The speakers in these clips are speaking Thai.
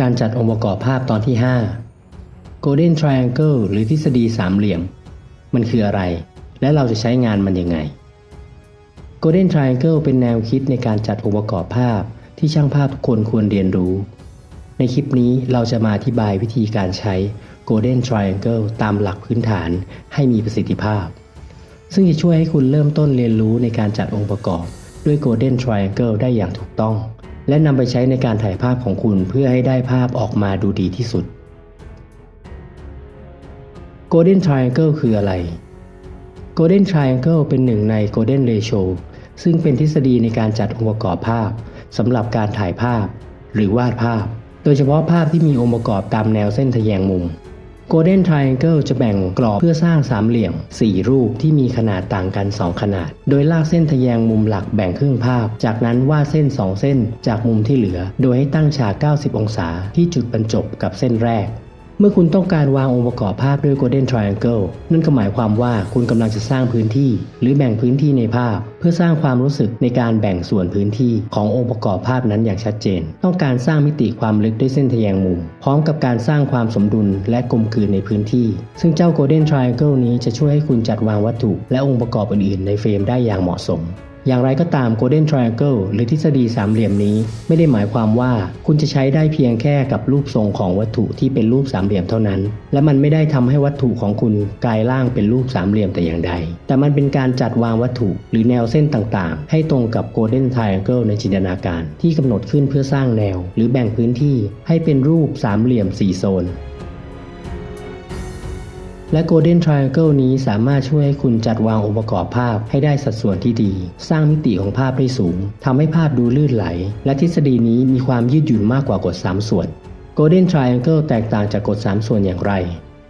การจัดองค์ประกอบภาพตอนที่ 5 Golden Triangle หรือทฤษฎีสามเหลี่ยม มันคืออะไร และเราจะใช้งานมันยังไง Golden Triangle เป็นแนวคิดในการจัดองค์ประกอบภาพที่ช่างภาพทุกคนควรเรียนรู้ ในคลิปนี้เราจะมาอธิบายวิธีการใช้ Golden Triangle ตามหลักพื้นฐานให้มีประสิทธิภาพ ซึ่งจะช่วยให้คุณเริ่มต้นเรียนรู้ในการจัดองค์ประกอบด้วย Golden Triangle ได้อย่างถูกต้อง และนำไปใช้ในการถ่ายภาพของคุณเพื่อให้ได้ภาพออกมาดูดีที่สุด Golden Triangle คืออะไร Golden Triangle เป็นหนึ่งใน Golden Ratio ซึ่งเป็นทฤษฎีในการจัดองค์ประกอบภาพสำหรับการถ่ายภาพ หรือวาดภาพ โดยเฉพาะภาพที่มีองค์ประกอบตามแนวเส้นทะแยงมุม Golden Triangle จะแบ่งกรอบเพื่อสร้างสามเหลี่ยม 4 รูปที่มีขนาดต่างกัน 2 ขนาด โดยลากเส้นทะแยงมุมหลักแบ่งครึ่งภาพ จากนั้นวาดเส้น 2 เส้นจากมุมที่เหลือ โดยให้ตั้งฉาก 90 องศาที่จุดบรรจบกับเส้นแรก เมื่อคุณต้องการวางองค์ประกอบภาพด้วย Golden Triangle นั่นก็หมายความว่าคุณกำลังจะสร้างพื้นที่ หรือแบ่งพื้นที่ในภาพ เพื่อสร้างความรู้สึกในการแบ่งส่วนพื้นที่ขององค์ประกอบภาพนั้นอย่างชัดเจน ต้องการสร้างมิติความลึกด้วยเส้นทะแยงมุม พร้อมกับการสร้างความสมดุลและกลมกลืนในพื้นที่ ซึ่งเจ้า Golden Triangle นี้จะช่วยให้คุณจัดวางวัตถุ และองค์ประกอบอื่นๆ ในเฟรมได้อย่างเหมาะสม อย่างไรก็ตาม Golden Triangle หรือทฤษฎีสามเหลี่ยมนี้ ไม่ได้หมายความว่าคุณจะใช้ได้เพียงแค่กับรูปทรงของวัตถุที่เป็นรูปสามเหลี่ยมเท่านั้น และมันไม่ได้ทำให้วัตถุของคุณกลายร่างเป็นรูปสามเหลี่ยมแต่อย่างใด แต่มันเป็นการจัดวางวัตถุหรือแนวเส้นต่างๆ ให้ตรงกับ Golden Triangle ในจินตนาการ ที่กำหนดขึ้นเพื่อสร้างแนว หรือแบ่งพื้นที่ให้เป็นรูปสามเหลี่ยมสี่โซน และ Golden Triangle นี้สามารถช่วยให้คุณจัดวางองค์ประกอบภาพให้ได้สัดส่วนที่ดี สร้างมิติของภาพได้สูงทำให้ภาพดูลื่นไหล และทฤษฎีนี้มีความยืดหยุ่นมากกว่ากฎ3ส่วน Golden Triangle แตกต่างจากกฎ3ส่วนอย่างไร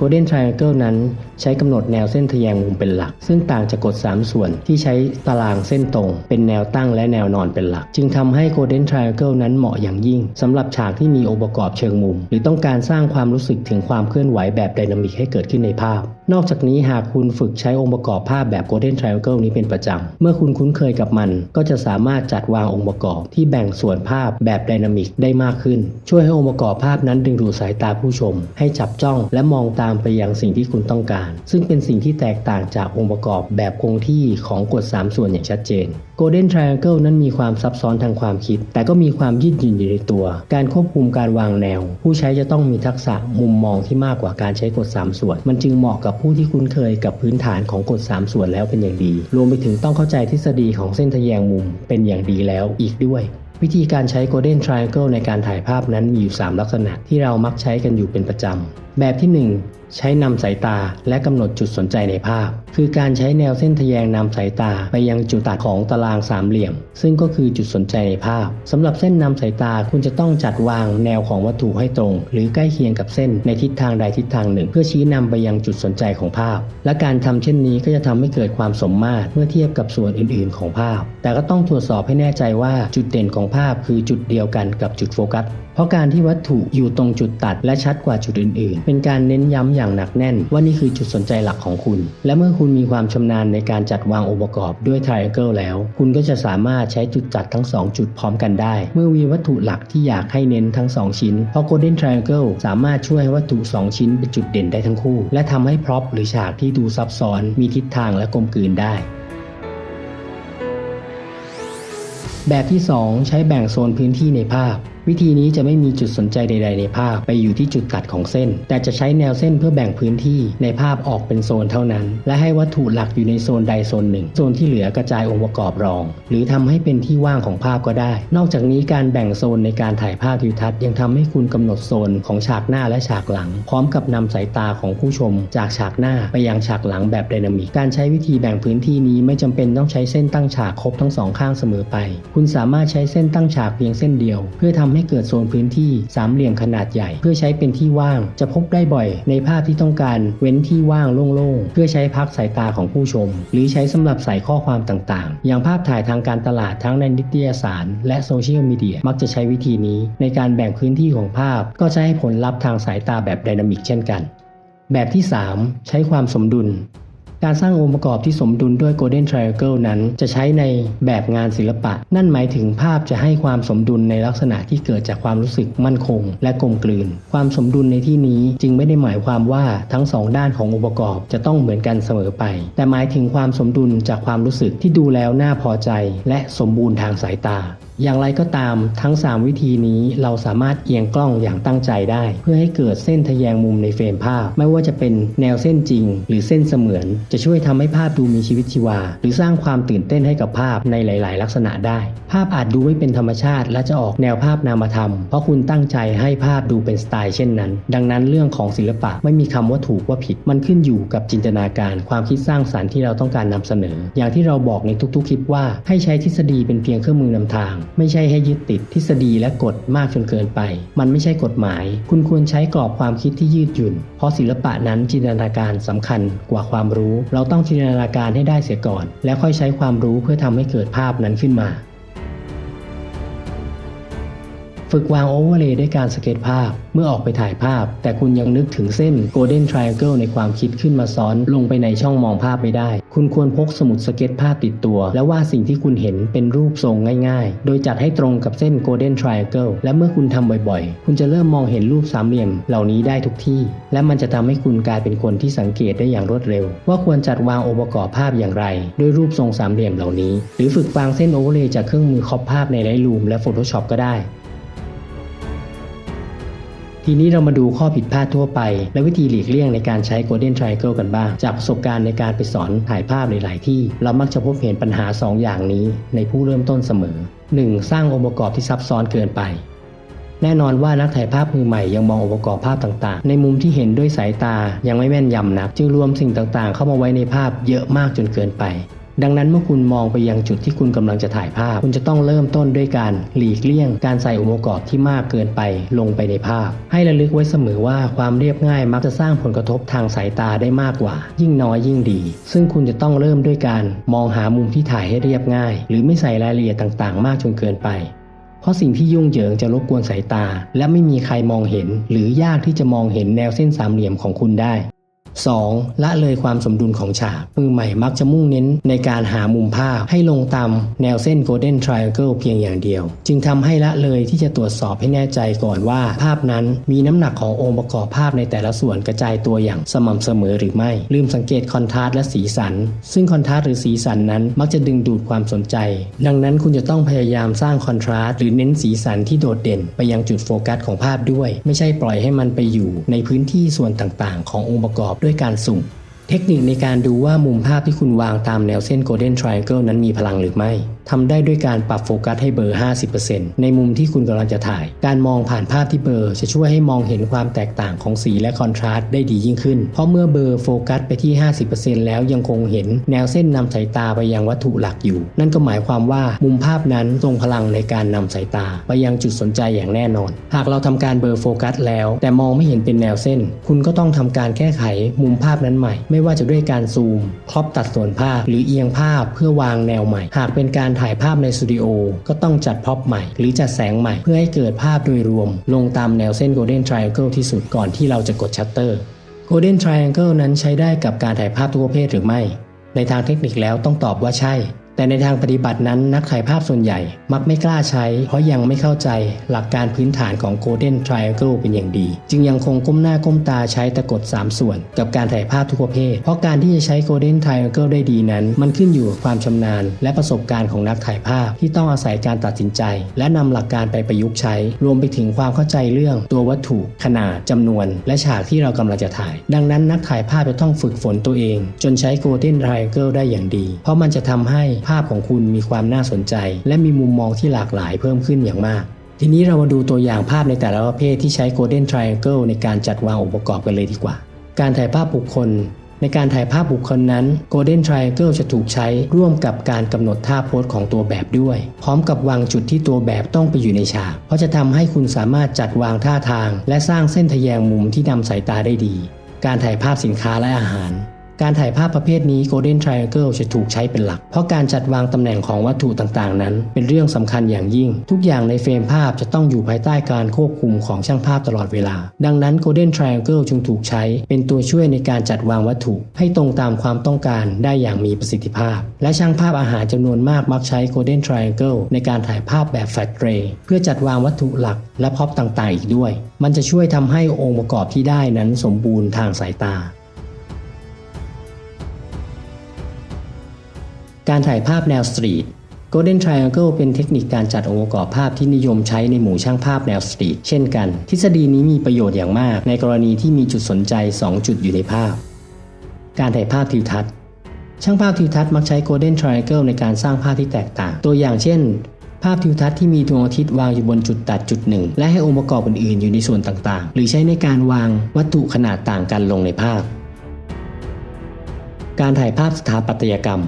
Golden Triangle นั้นใช้กำหนดแนวเส้นทะแยงมุมเป็นหลัก ซึ่งต่างจากกฎ 3 ส่วนที่ใช้ตารางเส้นตรง เป็นแนวตั้งและแนวนอนเป็นหลัก จึงทำให้ Golden Triangle นั้นเหมาะอย่างยิ่งสำหรับฉากที่มีองค์ประกอบเชิงมุม หรือต้องการสร้างความรู้สึกถึงความเคลื่อนไหวแบบไดนามิกให้เกิดขึ้นในภาพ นอกจากนี้หากคุณฝึกใช้องค์ประกอบภาพแบบ Golden Triangle นี้เป็นประจำ เมื่อคุณคุ้นเคยกับมัน ก็จะสามารถจัดวางองค์ประกอบที่แบ่งส่วนภาพแบบไดนามิกได้มากขึ้น ช่วยให้องค์ประกอบภาพนั้นดึงดูดสายตาผู้ชม ให้จับจ้องและมองตามไปยังสิ่งที่คุณต้องการ ซึ่งเป็นสิ่งที่แตกต่างจากองค์ประกอบแบบคงที่ของกฎ3ส่วนอย่างชัดเจน Golden Triangle นั้นมีความซับซ้อนทางความคิด แต่ก็มีความยืดหยุ่นอยู่ในตัว การควบคุมการวางแนว ผู้ใช้จะต้องมีทักษะมุมมองที่มากกว่าการใช้กฎ 3 ส่วน มันจึงเหมาะกับผู้ที่คุ้นเคยกับพื้นฐานของกฎ 3 ส่วนแล้วเป็นอย่างดี รวมไปถึงต้องเข้าใจทฤษฎีของเส้นทะแยงมุมเป็นอย่างดีแล้วอีกด้วยวิธีการใช้ Golden Triangle ในการถ่ายภาพนั้นมีอยู่ 3 ลักษณะที่เรามักใช้กันอยู่เป็นประจำ แบบที่ 1ใช้นำสายตาและกำหนดจุดสนใจในภาพ คือการใช้แนวเส้นทะแยงนำสายตาไปยังจุดตัดของตารางสามเหลี่ยม ซึ่งก็คือจุดสนใจในภาพสำหรับเส้นนำสายตาคุณจะต้องจัดวางแนวของวัตถุให้ตรง หรือใกล้เคียงกับเส้นในทิศทางใดทิศทางหนึ่ง เพื่อชี้นำไปยังจุดสนใจของภาพ และการทำเช่นนี้ก็จะทำให้เกิดความสมมาตรเมื่อเทียบกับส่วนอื่น ๆ ของภาพ แต่ก็ต้องตรวจสอบให้แน่ใจว่าจุดเด่นของภาพคือจุดเดียวกันกับจุดโฟกัส เพราะการที่วัตถุอยู่ตรงจุดตัดและชัดกว่าจุดอื่น ๆ เป็นการเน้นย้ำอย่างหนักแน่น ว่านี่คือจุดสนใจหลักของคุณ และเมื่อคุณมีความชำนาญในการจัดวางองค์ประกอบด้วย Triangle แล้ว คุณก็จะสามารถใช้จุดจัดทั้ง 2 จุดพร้อมกันได้ เมื่อมีวัตถุหลักที่อยากให้เน้นทั้ง 2 ชิ้น เพราะ Golden Triangle สามารถช่วยให้วัตถุ 2 ชิ้นเป็นจุดเด่นได้ทั้งคู่ และทำให้พร็อพหรือฉากที่ดูซับซ้อน มีทิศทางและกลมกลืนได้แบบที่ 2 ใช้แบ่งโซนพื้นที่ในภาพ วิธีนี้จะไม่มีจุดสนใจใด ๆ ในภาพไปอยู่ที่จุดตัดของเส้น แต่จะใช้แนวเส้นเพื่อแบ่งพื้นที่ในภาพออกเป็นโซนเท่านั้น และให้วัตถุหลักอยู่ในโซนใดโซนหนึ่ง โซนที่เหลือกระจายองค์ประกอบรอง หรือทำให้เป็นที่ว่างของภาพก็ได้ นอกจากนี้การแบ่งโซนในการถ่ายภาพทิวทัศน์ยังทำให้คุณกำหนดโซนของฉากหน้าและฉากหลัง พร้อมกับนำสายตาของผู้ชม จากฉากหน้าไปยังฉากหลังแบบไดนามิก การใช้วิธีแบ่งพื้นที่นี้ไม่จำเป็นต้องใช้เส้นตั้งฉากครบทั้งสองข้างเสมอไป คุณสามารถใช้เส้นตั้งฉากเพียงเส้นเดียว เพื่อทำให้เกิดโซนพื้นที่สามเหลี่ยมขนาดใหญ่ เพื่อใช้เป็นที่ว่าง จะพบได้บ่อย ในภาพที่ต้องการเว้นที่ว่างโล่งๆ เพื่อใช้พักสายตาของผู้ชม หรือใช้สำหรับใส่ข้อความต่างๆ อย่างภาพถ่ายทางการตลาดทั้งในนิตยสาร และโซเชียลมีเดียมักจะใช้วิธีนี้ ในการแบ่งพื้นที่ของภาพ ก็จะให้ผลลัพธ์ทางสายตาแบบไดนามิกเช่นกัน แบบที่ 3 ใช้ความสมดุล การสร้างองค์ประกอบที่สมดุลด้วย Golden Triangle นั้น จะใช้ในแบบงานศิลปะ นั่นหมายถึงภาพจะให้ความสมดุลในลักษณะที่เกิดจากความรู้สึกมั่นคง และกลมกลืน ความสมดุลในที่นี้จึงไม่ได้หมายความว่าทั้งสองด้านขององค์ประกอบจะต้องเหมือนกันเสมอไป แต่หมายถึงความสมดุลจากความรู้สึกที่ดูแล้วน่าพอใจ และสมบูรณ์ทางสายตา อย่างไรก็ตามทั้ง 3 วิธีนี้เราสามารถเอียงกล้องอย่างตั้งใจได้ เพื่อให้เกิดเส้นทะแยงมุมในเฟรมภาพ ไม่ว่าจะเป็นแนวเส้นจริง หรือเส้นเสมือน จะช่วยทำให้ภาพดูมีชีวิตชีวา หรือสร้างความตื่นเต้นให้กับภาพในหลาย ๆ ลักษณะได้ ภาพอาจดูไม่เป็นธรรมชาติ และจะออกแนวภาพนามธรรม เพราะคุณตั้งใจให้ภาพดูเป็นสไตล์เช่นนั้น ดังนั้นเรื่องของศิลปะไม่มีคำว่าถูกว่าผิด มันขึ้นอยู่กับจินตนาการ ความคิดสร้างสรรค์ที่เราต้องการนำเสนอ อย่างที่เราบอกในทุก ๆ คลิปว่าให้ใช้ทฤษฎีเป็นเพียงเครื่องมือนำทางไม่ใช่ให้ยึดติดทฤษฎีและกฎมากจนเกินไป มันไม่ใช่กฎหมาย คุณควรใช้กรอบความคิดที่ยืดหยุ่น เพราะศิลปะนั้นจินตนาการสำคัญกว่าความรู้ เราต้องจินตนาการให้ได้เสียก่อน แล้วค่อยใช้ความรู้เพื่อทำให้เกิดภาพนั้นขึ้นมา ฝึกวางโอเวอร์เลย์ด้วยการสเก็ตภาพ เมื่อออกไปถ่ายภาพ แต่คุณยังนึกถึงเส้น Golden Triangle ในความคิดขึ้นมาซ้อนลงไปในช่องมองภาพไม่ได้ คุณควรพกสมุดสเก็ตภาพติดตัว และวาดสิ่งที่คุณเห็นเป็นรูปทรงง่ายๆ โดยจัดให้ตรงกับเส้น Golden Triangle และเมื่อคุณทำบ่อยๆ คุณจะเริ่มมองเห็นรูปสามเหลี่ยมเหล่านี้ได้ทุกที่ และมันจะทำให้คุณกลายเป็นคนที่สังเกตได้อย่างรวดเร็ว ว่าควรจัดวางองค์ประกอบภาพอย่างไรด้วยรูปทรงสามเหลี่ยมเหล่านี้ หรือฝึกวางเส้นโอเวอร์เลย์จากเครื่องมือคอปภาพใน Lightroom และ Photoshop ก็ได้ ทีนี้เรามาดูข้อผิดพลาดทั่วไป และวิธีหลีกเลี่ยงในการใช้ Golden Triangle กันบ้าง จากประสบการณ์ในการไปสอนถ่ายภาพหลาย ๆ ที่ เรามักจะพบเห็นปัญหา 2 อย่างนี้ ในผู้เริ่มต้นเสมอ 1. สร้างองค์ประกอบที่ซับซ้อนเกินไป แน่นอนว่านักถ่ายภาพมือใหม่ยังมององค์ประกอบภาพต่าง ๆ ในมุมที่เห็นด้วยสายตายังไม่แม่นยำนัก จึงรวมสิ่งต่าง ๆ เข้ามาไว้ในภาพเยอะมากจนเกินไป ดังนั้นเมื่อคุณมองไปยังจุดที่คุณกำลังจะถ่ายภาพ คุณจะต้องเริ่มต้นด้วยการหลีกเลี่ยง การใส่องค์ประกอบที่มากเกินไปลงไปในภาพ ให้ระลึกไว้เสมอว่าความเรียบง่ายมักจะสร้างผลกระทบทางสายตาได้มากกว่า ยิ่งน้อยยิ่งดี ซึ่งคุณจะต้องเริ่มด้วยการมองหามุมที่ถ่ายให้เรียบง่าย หรือไม่ใส่รายละเอียดต่างๆ มากจนเกินไปเพราะสิ่งที่ยุ่งเหยิงจะรบกวนสายตา และไม่มีใครมองเห็น หรือยากที่จะมองเห็นแนวเส้นสามเหลี่ยมของคุณได้ 2. ละเลยความสมดุลของฉาก มือใหม่มักจะมุ่งเน้นในการหามุมภาพให้ลงตามแนวเส้น Golden Triangle เพียงอย่างเดียว จึงทำให้ละเลยที่จะตรวจสอบให้แน่ใจก่อนว่า ภาพนั้นมีน้ำหนักขององค์ประกอบภาพในแต่ละส่วนกระจายตัวอย่างสม่ำเสมอหรือไม่ ลืมสังเกตคอนทราสต์และสีสัน ซึ่งคอนทราสต์หรือสีสันนั้นมักจะดึงดูดความสนใจ ดังนั้นคุณจะต้องพยายามสร้างคอนทราสต์หรือเน้นสีสันที่โดดเด่น ไปยังจุดโฟกัสของภาพด้วย ไม่ใช่ปล่อยให้มันไปอยู่ในพื้นที่ส่วนต่างๆ ขององค์ประกอบด้วยการสุ่ม เทคนิคในการดูว่ามุมภาพที่คุณวางตามแนวเส้น Golden Triangle นั้นมีพลังหรือไม่ ทำได้ด้วยการปรับโฟกัสให้เบอร์ 50%ในมุมที่คุณกำลังจะถ่าย การมองผ่านภาพที่เบอร์จะช่วยให้มองเห็นความแตกต่างของสีและคอนทราสต์ได้ดียิ่งขึ้น เพราะเมื่อเบอร์โฟกัสไปที่ 50%แล้วยังคงเห็นแนวเส้นนำสายตาไปยังวัตถุหลักอยู่ นั่นก็หมายความว่ามุมภาพนั้นทรงพลังในการนำสายตา ไปยังจุดสนใจอย่างแน่นอน หากเราทำการเบอร์โฟกัสแล้ว แต่มองไม่เห็นเป็นแนวเส้น คุณก็ต้องทำการแก้ไขมุมภาพนั้นใหม่ ไม่ว่าจะด้วยการซูมครอปตัดส่วนภาพหรือเอียงภาพเพื่อวางแนวใหม่ หากเป็นการถ่ายภาพในสตูดิโอก็ต้องจัดพ็อพใหม่ หรือจัดแสงใหม่เพื่อให้เกิดภาพโดยรวม ลงตามแนวเส้น Golden Triangle ที่สุดก่อนที่เราจะกดชัตเตอร์ Golden Triangle นั้นใช้ได้กับการถ่ายภาพทุกประเภทหรือไม่ ในทางเทคนิคแล้วต้องตอบว่าใช่ แต่ในทางปฏิบัตินั้นนักถ่ายภาพส่วนใหญ่ มักไม่กล้าใช้ เพราะยังไม่เข้าใจหลักการพื้นฐานของ Golden Triangle เป็นอย่างดี จึงยังคงก้มหน้าก้มตาใช้ตะกด 3 ส่วน กับการถ่ายภาพทุกประเภท เพราะการที่จะใช้ Golden Triangle ได้ดีนั้น มันขึ้นอยู่กับความชำนาญ และประสบการณ์ของนักถ่ายภาพที่ต้องอาศัยการตัดสินใจ และนำหลักการไปประยุกต์ใช้ รวมไปถึงความเข้าใจเรื่องตัววัตถุขนาดจำนวน และฉากที่เรากำลังจะถ่าย ดังนั้นนักถ่ายภาพจะต้องฝึกฝนตัวเอง จนใช้ Golden Triangle ได้อย่างดี เพราะมันจะทำให้ภาพของคุณมีความน่าสนใจ และมีมุมมองที่หลากหลายเพิ่มขึ้นอย่างมาก ทีนี้เรามาดูตัวอย่างภาพในแต่ละประเภทที่ใช้ Golden Triangle ในการจัดวางองค์ประกอบกันเลยดีกว่า การถ่ายภาพบุคคล ในการถ่ายภาพบุคคลนั้น Golden Triangle จะถูกใช้ร่วมกับการกำหนดท่าโพสของตัวแบบด้วย พร้อมกับวางจุดที่ตัวแบบต้องไปอยู่ในฉาก เพราะจะทำให้คุณสามารถจัดวางท่าทาง และสร้างเส้นทะแยงมุมที่นำสายตาได้ดี การถ่ายภาพสินค้าและอาหาร การถ่ายภาพประเภทนี้ Golden Triangle จะถูกใช้เป็นหลัก เพราะการจัดวางตำแหน่งของวัตถุต่างๆ นั้น เป็นเรื่องสำคัญอย่างยิ่ง ทุกอย่างในเฟรมภาพจะต้องอยู่ภายใต้การควบคุมของช่างภาพตลอดเวลา ดังนั้น Golden Triangle จึงถูกใช้ เป็นตัวช่วยในการจัดวางวัตถุ ให้ตรงตามความต้องการได้อย่างมีประสิทธิภาพ และช่างภาพอาหารจำนวนมากมักใช้ Golden Triangle ในการถ่ายภาพแบบ Flat Tray เพื่อจัดวางวัตถุหลัก และพร็อพต่างๆ อีกด้วย มันจะช่วยทำให้องค์ประกอบที่ได้นั้นสมบูรณ์ทางสายตา การถ่ายภาพแนวสตรีท Golden Triangle เป็นเทคนิคการจัดองค์ประกอบภาพที่นิยมใช้ในหมู่ช่างภาพแนวสตรีทเช่นกัน ทฤษฎีนี้มีประโยชน์อย่างมาก ในกรณีที่มีจุดสนใจ 2 จุดอยู่ในภาพ การถ่ายภาพทิวทัศน์ ช่างภาพทิวทัศน์มักใช้ Golden Triangle ในการสร้างภาพที่แตกต่าง ตัวอย่างเช่น ภาพทิวทัศน์ที่มีดวงอาทิตย์วางอยู่บนจุดตัดจุดหนึ่ง และให้องค์ประกอบอื่นๆอยู่ในส่วนต่างๆ หรือใช้ในการวางวัตถุขนาดต่างกันลงในภาพ การถ่ายภาพสถาปัตยกรรม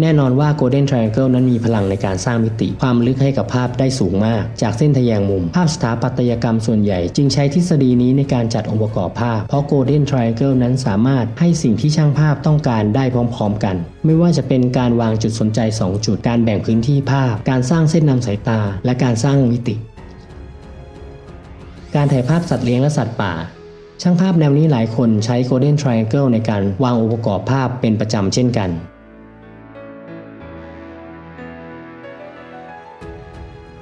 แน่นอนว่า Golden Triangle นั้นมีพลังในการสร้างมิติ ความลึกให้กับภาพได้สูงมาก จากเส้นทะแยงมุม ภาพสถาปัตยกรรมส่วนใหญ่ จึงใช้ทฤษฎีนี้ในการจัดองค์ประกอบภาพ เพราะ Golden Triangle นั้นสามารถให้สิ่งที่ช่างภาพต้องการได้พร้อม ๆ กัน ไม่ว่าจะเป็นการวางจุดสนใจ 2 จุด การแบ่งพื้นที่ภาพ การสร้างเส้นนำสายตา และการสร้างมิติ การถ่ายภาพสัตว์เลี้ยงและสัตว์ป่าช่างภาพแนวนี้หลายคนใช้ Golden Triangle ในการวางองค์ประกอบภาพเป็นประจำเช่นกัน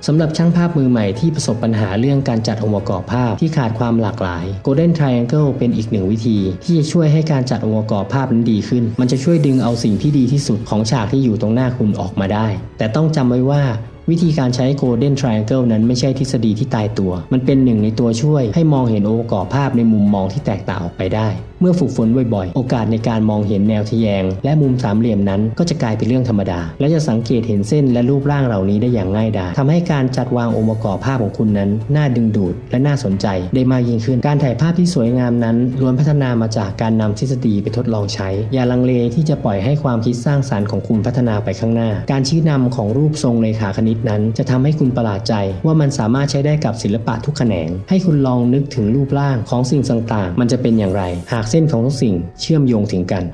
สำหรับช่างภาพมือใหม่ที่ประสบปัญหาเรื่องการจัดองค์ประกอบภาพที่ขาดความหลากหลาย Golden Triangle เป็นอีกหนึ่งวิธี ที่จะช่วยให้การจัดองค์ประกอบภาพนั้นดีขึ้น มันจะช่วยดึงเอาสิ่งที่ดีที่สุดของฉากที่อยู่ตรงหน้าคุณออกมาได้ แต่ต้องจำไว้ว่าวิธีการใช้ Golden Triangle นั้นไม่ใช่ทฤษฎีที่ตายตัว มันเป็นหนึ่งในตัวช่วยให้มองเห็นองค์ประกอบภาพในมุมมองที่แตกต่างออกไปได้ มื่อฝึกฝนบ่อยๆ โอกาสในการมองเห็นแนวทะแยง และมุมสามเหลี่ยมนั้นก็จะกลายเป็นเรื่องธรรมดา และจะสังเกตเห็นเส้นและรูปร่างเหล่านี้ได้อย่างง่ายดายทำให้การจัดวางองค์ประกอบภาพของคุณนั้น น่าดึงดูดและน่าสนใจได้มากยิ่งขึ้น การถ่ายภาพที่สวยงามนั้นล้วนพัฒนามาจากการนำทฤษฎีไปทดลองใช้ อย่าลังเลที่จะปล่อยให้ความคิดสร้างสรรค์ของคุณพัฒนาไปข้างหน้า การชี้นำของรูปทรงเลขาคณิตนั้น จะทำให้คุณประหลาดใจ ว่ามันสามารถใช้ได้กับศิลปะทุกแขนง ให้คุณลองนึกถึงรูปร่างของสิ่งต่างๆ มันจะเป็นอย่างไร หากส้นของทุกสิ่งเชื่อมโยงถึงกัน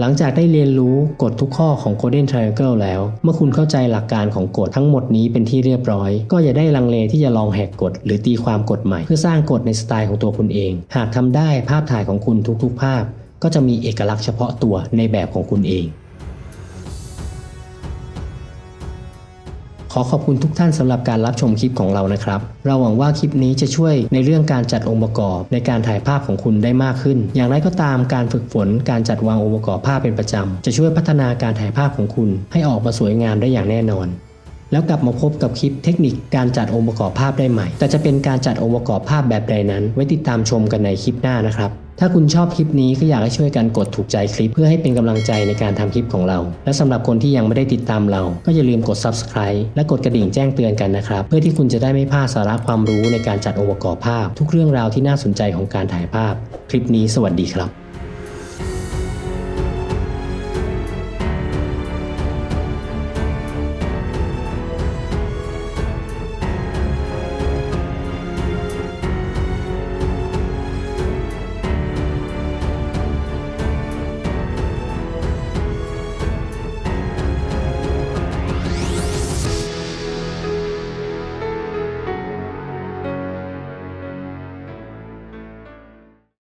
หลังจากได้เรียนรู้กฎทุกข้อของ Golden Triangle แล้ว เมื่อคุณเข้าใจหลักการของกฎทั้งหมดนี้เป็นที่เรียบร้อย ก็อย่าได้ลังเลที่จะลองแหกกฎหรือตีความกฎใหม่ เพื่อสร้างกฎในสไตล์ของตัวคุณเอง หากทำได้ภาพถ่ายของคุณทุกๆ ภาพ ก็จะมีเอกลักษณ์เฉพาะตัวในแบบของคุณเอง อขอบคุณทุกท่านสำหรับการรับชมคลิปของเรานะครับ เราหวังว่าคลิปนี้จะช่วยในเรื่องการจัดองค์ประกอบในการถ่ายภาพของคุณได้มากขึ้น อย่างไรก็ตามการฝึกฝนการจัดวางองค์ประกอบภาพเป็นประจำจะช่วยพัฒนาการถ่ายภาพของคุณ ให้ออกมาสวยงามได้อย่างแน่นอนแล้วกลับมาพบกับคลิปเทคนิคการจัดองค์ประกอบภาพได้ใหม่ แต่จะเป็นการจัดองค์ประกอบภาพแบบใดนั้น ไว้ติดตามชมกันในคลิปหน้านะครับ ถ้าคุณชอบคลิปนี้ก็อยากให้ช่วยกันกดถูกใจคลิปเพื่อให้เป็นกำลังใจในการทำคลิปของเรา และสำหรับคนที่ยังไม่ได้ติดตามเรา ก็อย่าลืมกด subscribe และกดกระดิ่งแจ้งเตือนกันนะครับ เพื่อที่คุณจะได้ไม่พลาดสาระความรู้ในการจัดองค์ประกอบภาพ ทุกเรื่องราวที่น่าสนใจของการถ่ายภาพ คลิปนี้สวัสดีครับ